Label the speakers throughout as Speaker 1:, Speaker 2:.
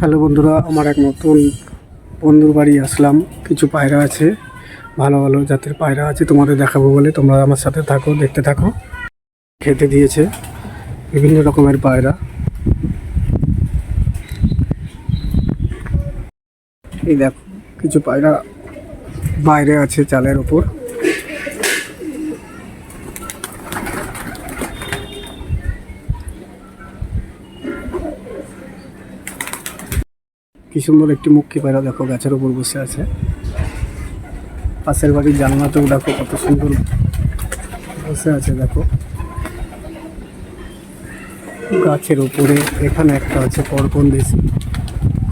Speaker 1: Hello বন্ধুরা, আমার এক নতুন বন্ধুর বাড়ি আসলাম। কিছু পায়রা আছে, ভালো ভালো জাতের পায়রা আছে, তোমাদের দেখাবো বলে। তোমরা আমার সাথে থাকো, দেখতে থাকো। খেতে দিয়েছে বিভিন্ন রকমের পায়রা। এই দেখো, কিছু পায়রা বাইরে আছে চালের ওপর। কি সুন্দর একটি মুক্কি পায়রা, দেখো, গাছের উপর বসে আছে। পাশের বাড়ির জানলাতেও দেখো কত সুন্দর বসে আছে, দেখো। গাছের উপরে, এখানে একটা আছে পরপন দেশি,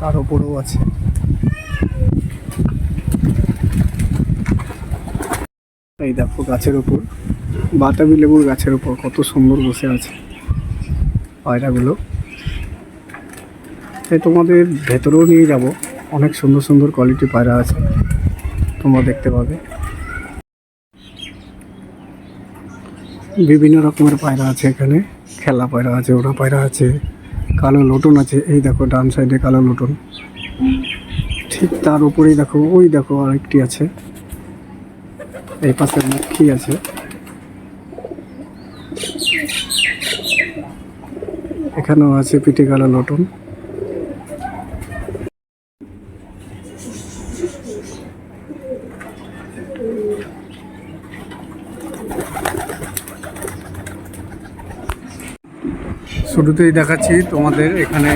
Speaker 1: তার উপরেও আছে। এই দেখো, গাছের উপর, বাতাবি লেবুর গাছের উপর কত সুন্দর বসে আছে পায়রাগুলো। তাই তোমাদের ভেতরেও নিয়ে যাব। অনেক সুন্দর সুন্দর কোয়ালিটি পায়রা আছে। তোমরা দেখতে পাবে। বিভিন্ন রকমের পায়রা আছে এখানে। খেলা পায়রা আছে ওরা পায়রা আছে, কালো লোটন আছে। এই দেখো, ডান সাইডে কালো লোটন। ঠিক তার উপরেই দেখো, ওই দেখো আরেকটি আছে। এই পাশে মক্ষী আছে। এখানেও আছে পিঠে কালো লোটন। শুরুতেই দেখাচ্ছি তোমাদের এখানে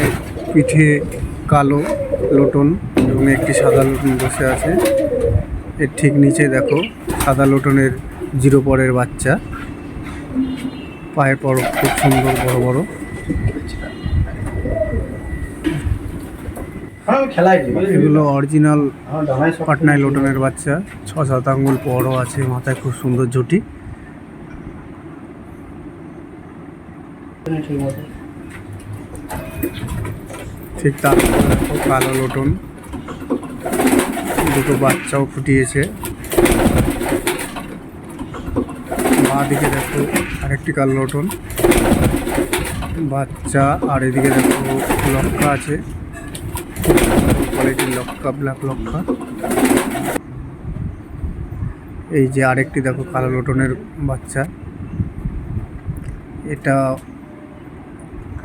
Speaker 1: পিঠে কালো লোটন এবং একটি সাদা লোটন বসে আছে। এর ঠিক নিচে দেখো সাদা লোটনের জিরো পরের বাচ্চা। পায়ের পর খুব সুন্দর বড় বড়। এগুলো অরিজিনাল পাটনায় লোটনের বাচ্চা। ছ সাত আঙ্গুল বড় আছে মাথায় খুব সুন্দর ঝুটি। ঠিক তার কালো লোটন। দুটো বাচ্চাও ফুটিয়েছে। বাঁ দিকে দেখো আরেকটি কালো লোটন। বাচ্চা, আর এদিকে দেখো লক্কা আছে। কোয়ালিটির লক্কা ব্ল্যাক লক্কা এই যে আরেকটি দেখো কালো লোটনের বাচ্চা। এটা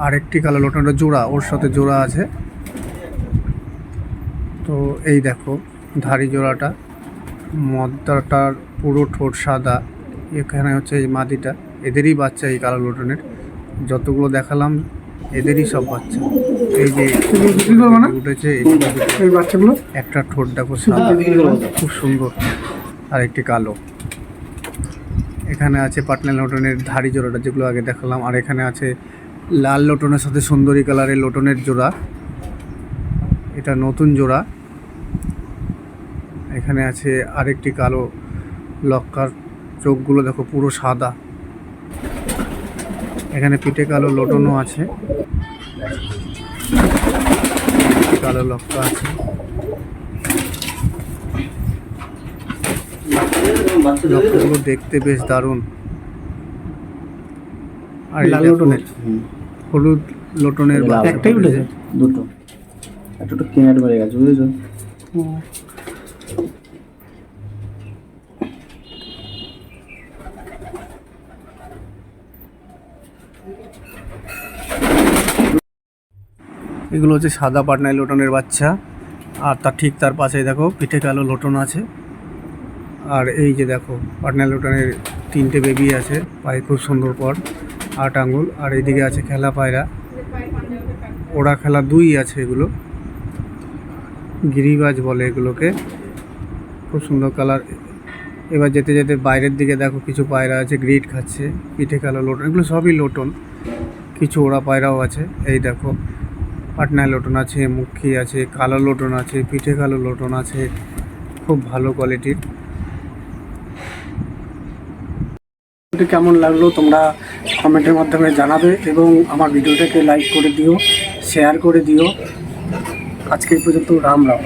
Speaker 1: আরেকটি কালো লোটনের জোড়া ওর সাথে জোড়া আছে। তো এই দেখো ধারি জোড়াটা। মদ্দাটার পুরো ঠোঁট সাদা। এখানে হচ্ছে এই মাদিটা। এদেরই বাচ্চা এই কালো লোটনের। যতগুলো দেখালাম এদেরই সব বাচ্চা। এই যে উঠেছে এই বাচ্চাগুলো? একটা ঠোঁট দেখো সাদা খুব সুন্দর। আর একটি কালো। এখানে আছে পাটনা লোটনের ধারি জোড়াটা যেগুলো আগে দেখালাম। আর এখানে আছে লাল লোটনের সাথে সুন্দরী কালারের লোটনের জোড়া। এটা নতুন জোড়া। এখানে আছে আরেকটি কালো লক্কার। চোখগুলো দেখো পুরো সাদা। এখানে পিঠে কালো লোটনও আছে। কালো লক্কা আছে। লক্কাগুলো দেখতে বেশ দারুণ। আর
Speaker 2: লাল লোটনের?
Speaker 1: হলুদ লোটনের বাচ্চা
Speaker 2: একটাই উঠেছে দুটো। একটা তো কেনার বেড়ে গেছে বুঝেছ?
Speaker 1: এগুলো হচ্ছে সাদা পাটনায় লোটনের বাচ্চা। আর তার ঠিক তার পাশে দেখো পিঠে কালো লোটন আছে। আর এই যে দেখো পাটনায় লোটনের তিনটে বেবি আছে পায়ে খুব সুন্দর পর আট আঙুল আর এইদিকে আছে খেলা পায়রা। ওরা খেলা দুই আছে এগুলো। গিরিবাজ বলে এগুলোকে। খুব সুন্দর কালার। এবার যেতে যেতে বাইরের দিকে দেখো কিছু পায়রা আছে, গ্রিট খাচ্ছে, পিঠে কালো লোটন, এগুলো সবই লোটন। কিছু ওরা পায়রাও আছে, এই দেখো। পাটনায় লোটন আছে, মুখী আছে, কালো লোটন আছে, পিঠে কালো লোটন আছে। খুব ভালো কোয়ালিটির। কেমন লাগল তোমরা কমেন্টের মাধ্যমে জানাবে এবং আমার ভিডিওটাকে লাইক করে দিও শেয়ার করে দিও। আজকে পর্যন্ত রাম রাম।